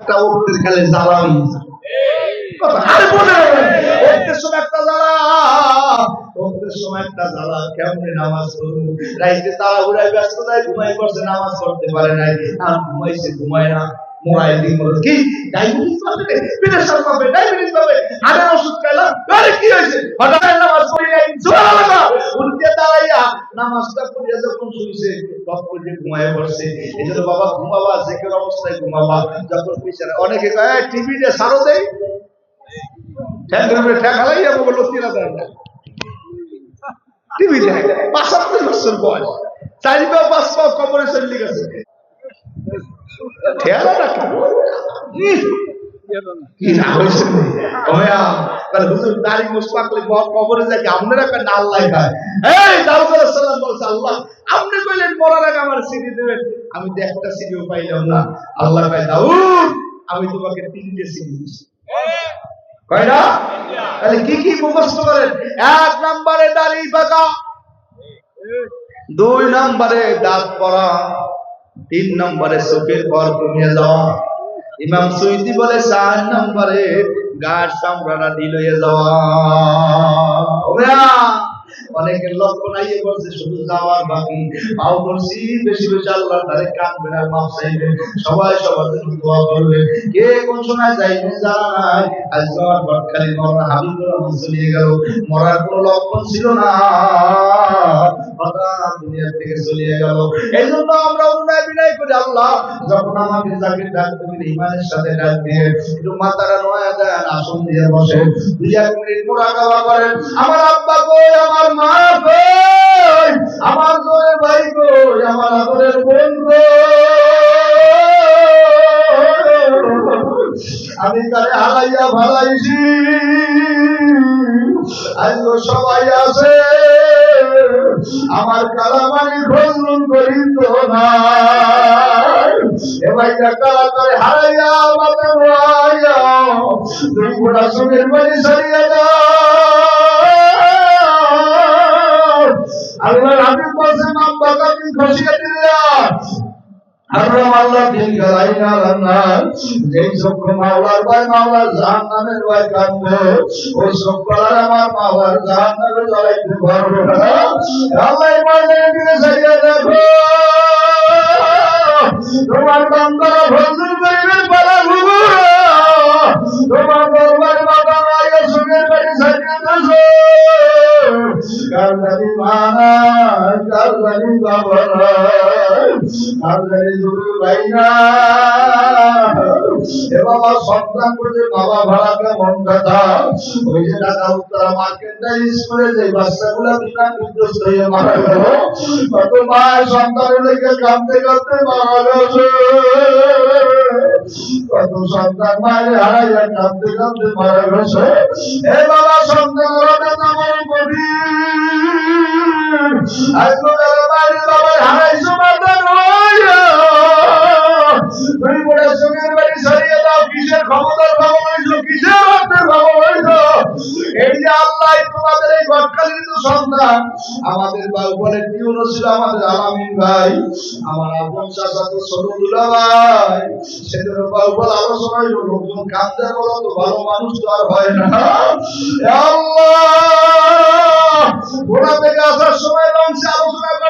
একটা উঠতে খেলে জ্বালানি আরে বলে উঠতে সময় একটা জ্বালা উঠতে সময় একটা জ্বালা কেমনে নামাজ পড়ব? রাইতে তারা উড়াই ব্যস্ত হঠাৎ নামাজ পড়ি নাই সুবহানাল্লাহ উঠতে দাঁড়াইয়া নামাজটা পড়িয়া যখন শুইছে টপ করে ঘুমায় পড়ছে। এই বাবা ঘুমাবা জেকের অবস্থায় ঘুমাবা, যখন পিছনে অনেকে কয় টিভি দিয়ে সারো দেয় ঠ্যাঙ্গের উপরে ঠ্যাং হালাইয়া বলল লতিরা দেয় না। টিভি দেখে পাঁচাত্তর বছর বয়স। চারি পা পাঁচ পা কবরে চলে গেছে। ঠেলাটা কেমন ইহ! কি আমি তোমাকে তিনটে সিডি কি কি করেন? এক নম্বরে দাড়ি পাকা, দুই নম্বরে দাঁত পড়া তিন নম্বরে চোখের পর কমিয়ে যাওয়া। ইমাম সুইতি বলে, চার নম্বরে গাছ চামড়াটা ঢিল হয়ে যাওয়া। লক্ষ্য বলছে শুধু যাওয়ার বাকি পাও ধরছি বেশি বেশি আল্লাহ মাপ সবাই সবার জন্য দোয়া কে কোন সময় জানা নাই, আজ আমার বটখালি মরা হাবিবুর রহমান চলিয়ে গেল। মরার কোনো লক্ষণ ছিল না। হঠাৎ দুনিয়া থেকে গেল। আমরা বিনয় করি, আল্লাহ। যখন আমাকে ডাক ইমানের সাথে ডাক দিয়ে একটু মাথাটা নয়া দেন, আসন দিয়ে মোরাকাবা করেন, আমার আব্বা কই, আমার মা কই, আমার জোরে ভাই কই, আমার আদরের বোন আমি তারে হারাইয়া ভালাইছি। আজও সবাই আছে। আমার কালামানি খোঁজলুন করিত এবার কালা করে হারাইয়া আল্লাহ হাবিব বলছেন হারাম আল্লাহ দিল গলাই না রান্নার যেই চক্ষু মাওলার ভাই মাওলার জাহান নামের ভাই কান্দে ওই চক্ষুলার আমার মাওলার জাহান নামে জ্বালাইতে পারবে আল্লাহ মাঝে দিকে সারিয়ে দেখো তোমার বান্দারা ভজুর কারদানি বাবা কারদানি দুরু ভাইনা এ বাবা সন্তান করে বাবা ভাড়াকে মন কথা ওই যে ঢাকা উত্তরা মার্কেটটা স্কুলে যে বাচ্চাগুলা বিনা বিধ্বস্ত হয়ে মারা গেল কত মায়ের সন্তানের কাঁদতে কাঁদতে মারা গেছে কত সন্তান মায়ের হারাইয়া কাঁদতে কাঁদতে মারা গেছে এ বাবা সন্তান নয়া তুমি বড় সুখের বাড়ি আমাদের বাউবলের টিউন ছিল আমাদের আলামিন ভাই। আমার আপন চাচা তো ভাই। সেদিন বাউবল আলোচনা হইল, লোকজন কান্দে বলো তো, ভালো মানুষ তো আর হয় না। আল্লাহ! ওরা থেকে আসার সময় লঞ্চে আলোচনা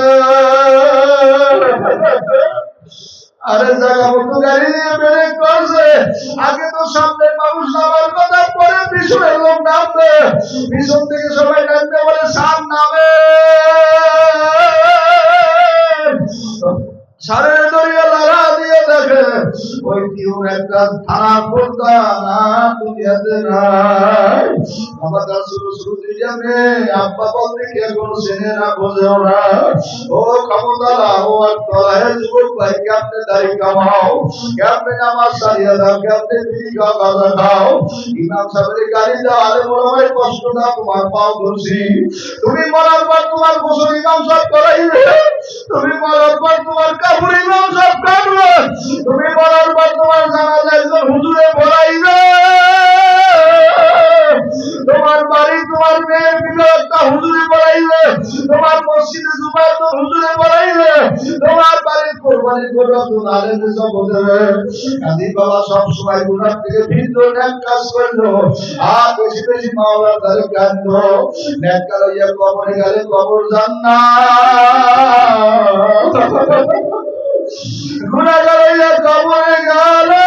আরে জায়গা আগে তো সামনে মানুষ নামার কথা, পরে পিছনের লোক নামবে। পিছন থেকে সবাই নামতে বলে সার নামে। সারের দরিয়া লাগা দিয়ে দেখে ওই টিউন একটা তোমার তুমি মরার পর তোমার গোসল ইমাম সাহেব করাইবে তুমি মরার পর তোমার কাপড় কাটবে তুমি মরার পর তোমার জানাজা হুজুরে পড়াইবে তোমার মসজিদে জুমার তো হুজুরে পড়াইবে তোমার বাড়ির কোরবানি করে তো নালে সব দেবে কাজী বাবা সব সময় গুনার থেকে ভিন্ন ন্যাক কাজ করল, আর বেশি বেশি মাওলার দ্বারে কান্দ। ন্যাক কাজ হইয়া কবরে গেলে কবর জান্নাত। গুনাহগার হইয়া কবরে গেলে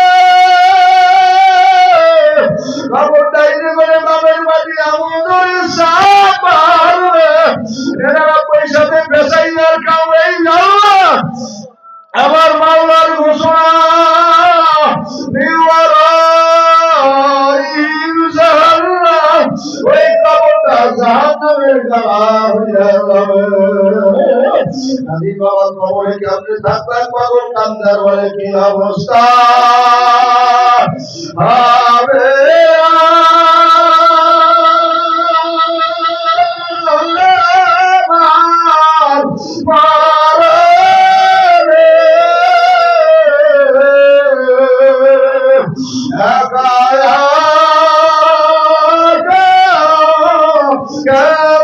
আমি বাবা কবরে কেমনে থাকবেন পাগল কান্দার বলে কি অবস্থা হবে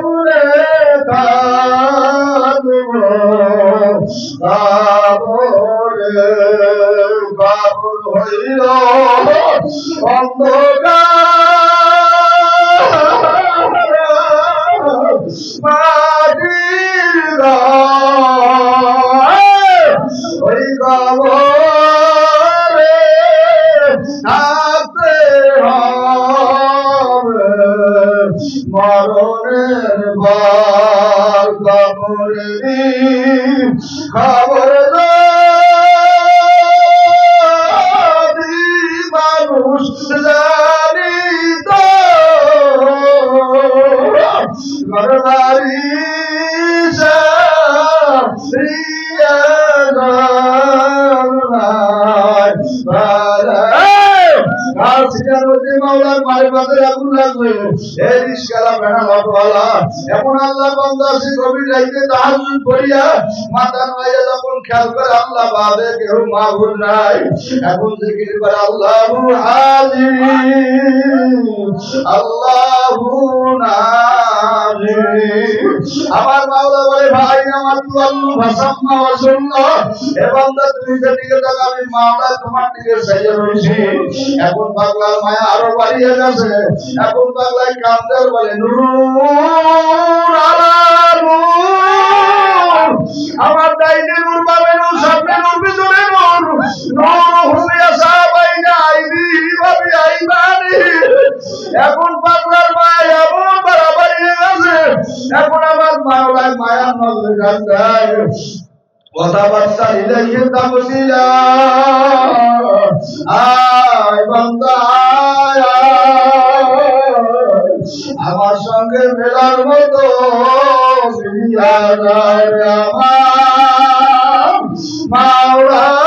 কেমনে থাকব বাবরে বাবর হইল অন্ধকার খবর মানুষ ঘরবাড়ি সারিয়া জানায় আর সিটার মধ্যে মাওলার মারে পাতে আগুন লাগবে। এই আল্লাহ বান্দা আছে কবি যাইতে তাহার করিয়া মাতা যখন খেয়াল করে আল্লাহ বাদে কেউ মাহবুব নাই। এখন জিকির করে আল্লাহু আলিম আল্লাহু নাজিম আমার মাওলা বলে, ভাই, আমার তু আল্লু ভাসাম্মা ওয়া সুন্না এ বান্দা, তুমি যেদিকে তাকা আমি মাওলা তোমার দিকে চাইয়া রইছি এখন পাগলার মায়া আরও বাড়িয়ে গেছে এখন পাগলায় কান্দার বলে নূর আলা নূর আমার ডাইনে নূর বামে নূর, সামনে নূর, পিছনে নূর। নূর হুমিয়া সাহাবাই না আইবি ভাবি আইবানি এখন পাগলার মায়া এমন বাড়াবাড়ি গেছে। এখন আমার মাওলায় মায়ার নজরে কান্দায় কথাবার্তা ইলাইহি তামসিলা আয় বান্দা, আয়। আমার সঙ্গে মেলার মতো আমার মাওলা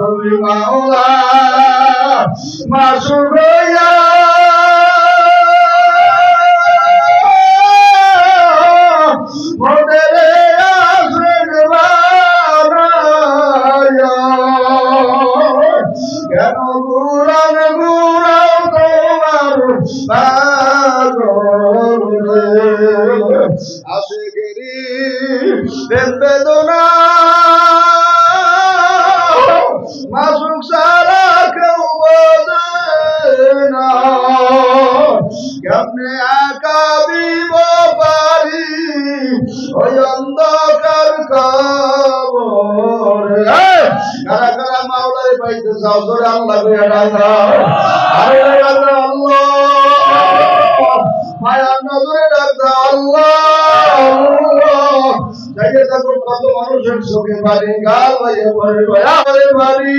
তুমি মাওলা মাসুর হইয়া মোদের ওই অন্ধকার কবর কারা কারা মাওলারে পাইতে চাও? ধরে আল্লাহ কইয়া ডাকা আরে ডাকা আল্লাহ মায়া নজরে ডাকা আল্লাহ আল্লাহ। জায়গা থাকুন কত মানুষের চোখে পানি গাল পড়ে। গয়ারে বাড়ি